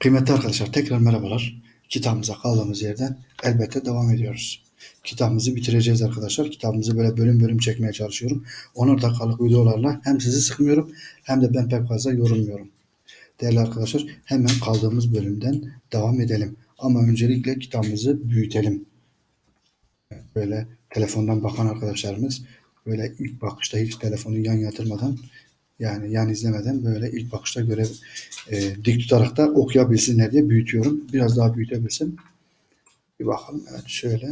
Kıymetli arkadaşlar tekrar merhabalar. Kitabımıza kaldığımız yerden elbette devam ediyoruz. Kitabımızı bitireceğiz arkadaşlar. Kitabımızı böyle bölüm bölüm çekmeye çalışıyorum. 10 dakikalık videolarla hem sizi sıkmıyorum hem de ben pek fazla yorulmuyorum. Değerli arkadaşlar hemen kaldığımız bölümden devam edelim. Ama öncelikle kitabımızı büyütelim. Böyle telefondan bakan arkadaşlarımız böyle ilk bakışta hiç telefonu yan yatırmadan yani yan izlemeden böyle ilk bakışta görev e, dik tutarak da okuyabilsinler diye büyütüyorum. Biraz daha büyütebilsin. Bir bakalım. Evet şöyle.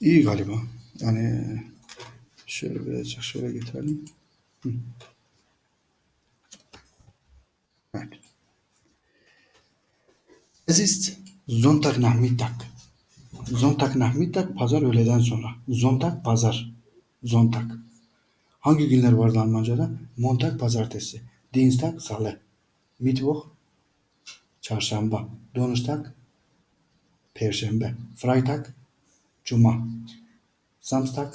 İyi galiba. Yani şöyle birazcık şöyle getirelim. Hı. Evet. Es ist Sonntagnachmittag. Sonntagnachmittag pazar öğleden sonra. Sonntag pazar. Sonntag. Hangi günler vardı Almanca'da? Montag pazartesi. Dienstag salı. Mittwoch çarşamba. Donnerstag perşembe. Freitag cuma. Samstag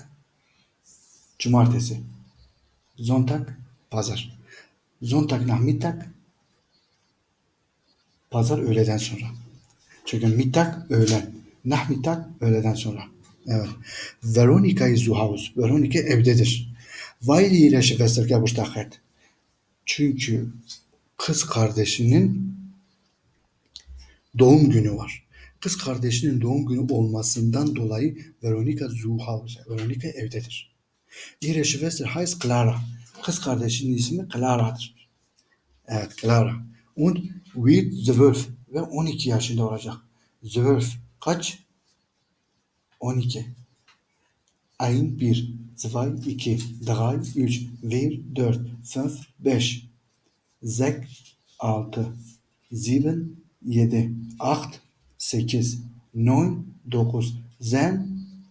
cumartesi. Sonntag pazar. Sonntag Nachmittag pazar öğleden sonra. Çünkü mittag öğlen. Nachmittag öğleden sonra. Evet. Veronika ist zu Hause. Veronika evdedir. İhre Schwester Geburtstag hat. Çünkü kız kardeşinin doğum günü var. Kız kardeşinin doğum günü olmasından dolayı Veronika zu Hause. Veronika evdedir. Ihre Schwester heißt Clara. Kız kardeşinin ismi Clara'dır. Evet Clara. Und wird zwölf ve 12 yaşında olacak. Zwölf kaç? 12. Ein 1, 2, 2, 3, 3, 4, 4, 5, 5, 6, 7, 7, 8, 8, 9, 9,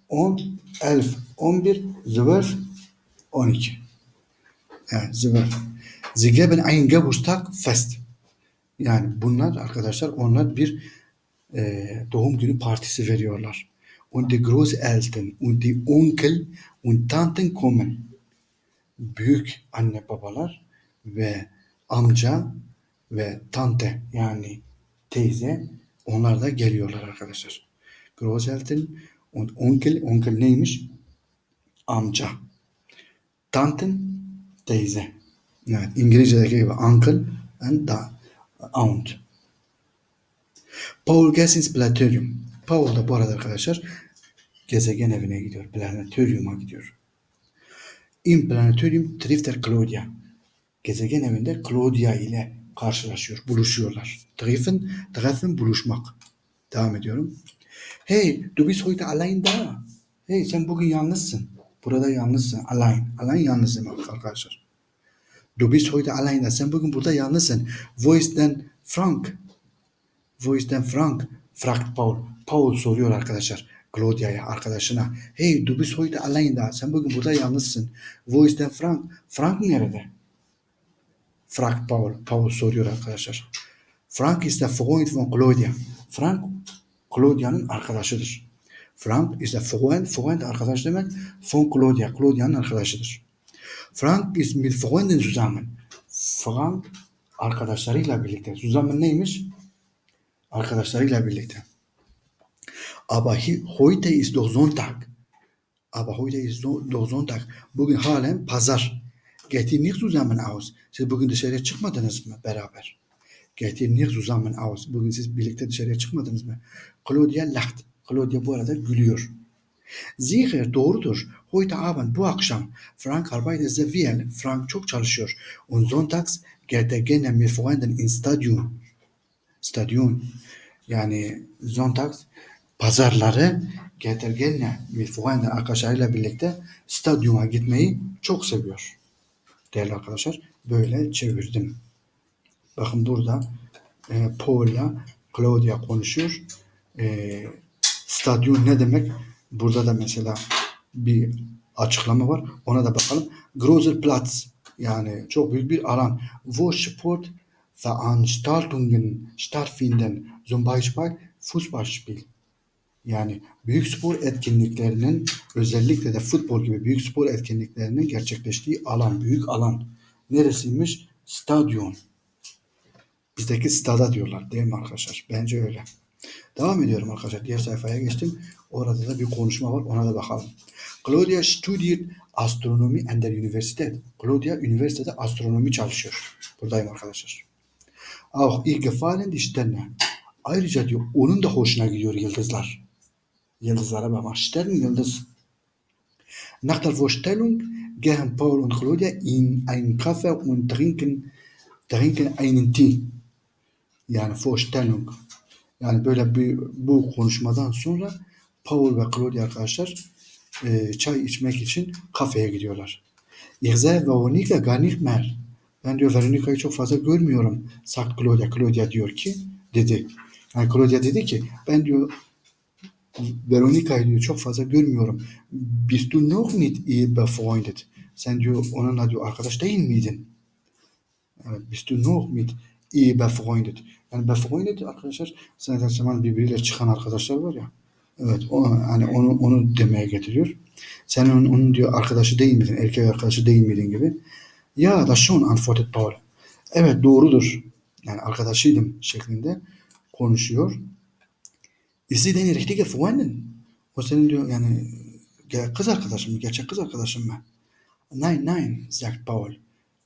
10, 11, 11, 12, 12. Evet, zwölf. Sie geben einen Geburtstag fest. Yani bunlar arkadaşlar onlar bir e, doğum günü partisi veriyorlar. Und die Großeltern und die Onkel und Tanten kommen. Büyük anne babalar ve amca ve tante yani teyze onlar da geliyorlar arkadaşlar. Großeltern und Onkel, onkel neymiş? Amca. Tanten teyze. Evet, İngilizce'deki gibi uncle and aunt. Paul geht ins Paul da bu arada arkadaşlar gezegen evine gidiyor. Planetaryum'a gidiyor. In Planetarium trifft er Claudia. Gezegen evinde Claudia ile karşılaşıyor, buluşuyorlar. Treffen, treffen buluşmak. Devam ediyorum. Hey, du bist heute allein da. Hey, sen bugün yalnızsın. Burada yalnızsın. Allein. Allein yalnız demek arkadaşlar. Du bist heute allein da. Sen bugün burada yalnızsın. Wo ist denn Frank? Wo ist denn Frank? Fragt Paul. Paul soruyor arkadaşlar. Claudia'ya, arkadaşına. Hey, du bist heute allein da. Sen bugün burada yalnızsın. Wo ist denn Frank? Frank nerede? fragt Paul. Paul soruyor arkadaşlar. Frank ist der Freund von Claudia. Frank, Claudia'nın arkadaşıdır. Frank ist der Freund, Freund arkadaş demek. Von Claudia, Claudia'nın arkadaşıdır. Frank ist mit Freunden zusammen. Frank arkadaşlarıyla birlikte. Zusammen neymiş? Arkadaşlarıyla birlikte. Aber heute ist doch Sonntag. Aber heute ist doch Sonntag. Bugün halen pazar. Geht ihr nicht zusammen aus? Siz bugün dışarıya çıkmadınız mı beraber? Geht ihr nicht zusammen aus? Bugün siz birlikte dışarıya çıkmadınız mı? Claudia lacht. Claudia bu arada gülüyor. Sicher, doğrudur. Heute Abend, bu akşam. Frank arbeitet sehr. Frank çok çalışıyor. Und sonntags geht er gerne mit Freunden ins Stadion. Stadion. Yani sonntags pazarları er mit Freunden arkadaşlarıyla birlikte stadyuma gitmeyi çok seviyor. Değerli arkadaşlar böyle çevirdim. Bakın burada e, Paul'la Claudia konuşuyor. E, stadyum ne demek? Burada da mesela bir açıklama var. Ona da bakalım. Großer Platz yani çok büyük bir alan. Wo Sport Veranstaltungen stattfinden. Zum Beispiel Fußballspiel. Yani büyük spor etkinliklerinin özellikle de futbol gibi büyük spor etkinliklerinin gerçekleştiği alan, büyük alan. Neresiymiş? Stadyum. Bizdeki stada diyorlar değil mi arkadaşlar? Bence öyle. Devam ediyorum arkadaşlar. Diğer sayfaya geçtim. Orada da bir konuşma var. Ona da bakalım. Claudia studiert astronomi an der Universität. Claudia üniversitede astronomi çalışıyor. Buradayım arkadaşlar. Gefallen die Sterne. Ayrıca diyor onun da hoşuna gidiyor yıldızlar. Yıldızlara bakmak. Stern yıldız. Nach der Vorstellung gehen Paul und Claudia in einen Kaffee und trinken, trinken einen Tee. Yani Vorstellung. Yani böyle bir bu konuşmadan sonra Paul ve Claudia arkadaşlar e, çay içmek için kafeye gidiyorlar. Ich sehe Veronika gar nicht mehr. Ben diyor Veronika'yı çok fazla görmüyorum. Sagt Claudia. Claudia diyor ki dedi. Yani Claudia dedi ki ben diyor Veronika'yı diyor çok fazla görmüyorum. Bist du noch mit ihr befreundet? Sen diyor onunla diyor arkadaş değil miydin? Evet, bist du noch mit ihr befreundet? Yani befreundet arkadaşlar zaten zaman birbiriyle çıkan arkadaşlar var ya. Evet o hani onu onu demeye getiriyor. Sen onun, onun diyor arkadaşı değil miydin? Erkek arkadaşı değil miydin gibi. Ya da schon antwortet Paul. Evet doğrudur. Yani arkadaşıydım şeklinde konuşuyor. Sie deine richtige Freundin? O senin diyor yani kız arkadaşın mı? Gerçek kız arkadaşın mı? Nein, nein, sagt Paul.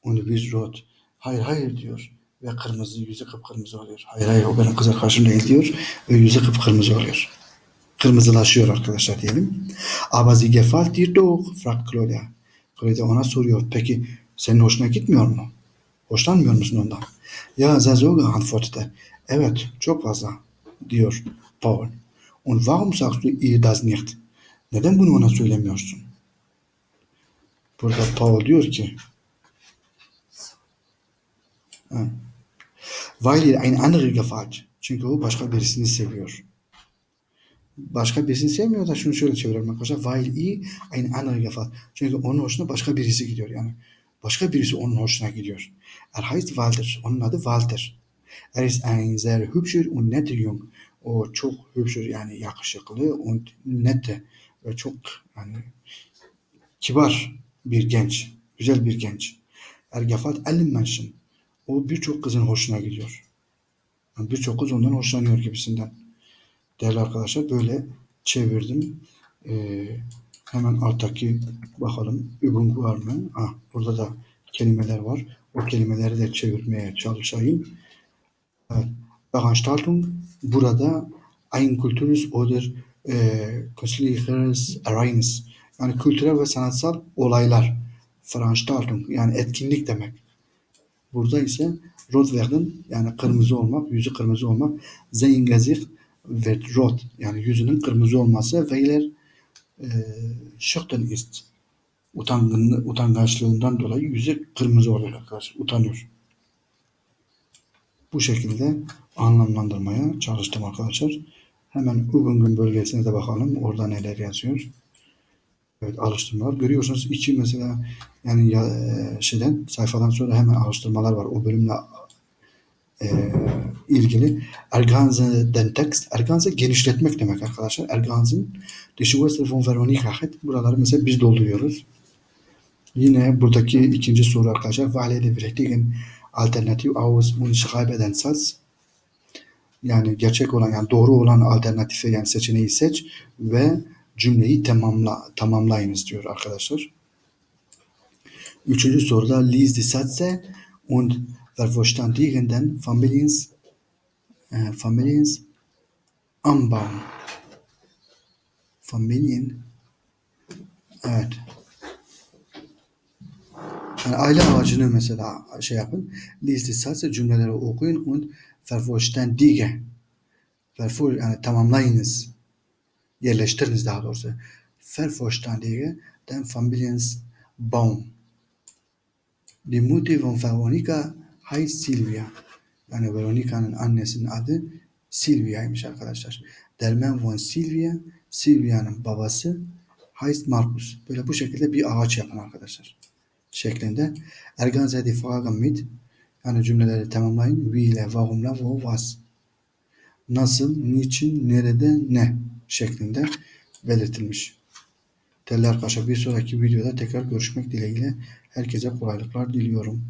Und wird rot. Hayır, hayır diyor. Ve kırmızı, yüzü kıpkırmızı oluyor. Hayır, hayır, o benim kız arkadaşım değil diyor. Ve yüzü kıpkırmızı oluyor. Kırmızılaşıyor arkadaşlar diyelim. Aber sie gefällt dir doch, fragt Claudia. Claudia ona soruyor. Peki senin hoşuna gitmiyor mu? Hoşlanmıyor musun ondan? Ja, sehr sogar antwortet er. Evet, çok fazla diyor Paul. Und warum sagst du ihr das nicht? Neden bunu ona söylemiyorsun? Burada Paul diyor ki ha, Weil ihr ein andere gefällt. Çünkü o başka birisini seviyor. Başka birisini sevmiyor da şunu şöyle çevirelim arkadaşlar. Weil ihr ein andere gefällt. Çünkü onun hoşuna başka birisi gidiyor yani. Başka birisi onun hoşuna gidiyor. Er heißt Walter. Onun adı Walter. Er ist ein sehr hübscher und netter Jung. O çok hübscher yani yakışıklı und nette ve çok yani kibar bir genç. Güzel bir genç. Er gefällt allen Menschen. O birçok kızın hoşuna gidiyor. Yani birçok kız ondan hoşlanıyor gibisinden. Değerli arkadaşlar böyle çevirdim. Ee, hemen alttaki bakalım Übung var mı? Ah, burada da kelimeler var. O kelimeleri de çevirmeye çalışayım. Evet. Veranstaltung burada ein kulturelles oder e, künstlerisches Ereignis. Yani kültürel ve sanatsal olaylar. Veranstaltung yani etkinlik demek. Burada ise rot werden yani kırmızı olmak, yüzü kırmızı olmak. Sein Gesicht wird rot yani yüzünün kırmızı olması weil er e, schüchtern ist. Utangın, utangaçlığından dolayı yüzü kırmızı oluyor arkadaşlar. Utanıyor. Bu şekilde anlamlandırmaya çalıştım arkadaşlar. Hemen Übung'un bölgesine de bakalım. Orada neler yazıyor. Evet alıştırmalar. Görüyorsunuz içi mesela yani ya, e, şeyden sayfadan sonra hemen alıştırmalar var. O bölümle e, ilgili. Erganze'den tekst. Erganze genişletmek demek arkadaşlar. Erganze'nin Schwester von Veronika hat. Buraları mesela biz dolduruyoruz. Yine buradaki ikinci soru arkadaşlar. Wahle de richtigen Alternativ aus und schreibe den Satz. Yani gerçek olan yani doğru olan alternatife yani seçeneği seç ve cümleyi tamamla tamamlayınız diyor arkadaşlar. Üçüncü soruda lies die Sätze und vervollständigen Familiens e, Familiens anbauen. Familien evet. Yani aile ağacını mesela şey yapın. Sätze cümleleri okuyun und vervollständige. Vervoll yani tamamlayınız. Yerleştiriniz daha doğrusu. Vervollständige den Familienbaum. Die Mutter von Veronika heißt Silvia. Yani Veronika'nın annesinin adı Silvia'ymış arkadaşlar. Der Mann von Silvia, Silvia'nın babası heißt Markus. Böyle bu şekilde bir ağaç yapın arkadaşlar. Şeklinde. Erganze die Fragen mit. Yani cümleleri tamamlayın. Wie ile, warumla, wo, was. Nasıl, niçin, nerede, ne şeklinde belirtilmiş. Değerli arkadaşlar bir sonraki videoda tekrar görüşmek dileğiyle herkese kolaylıklar diliyorum.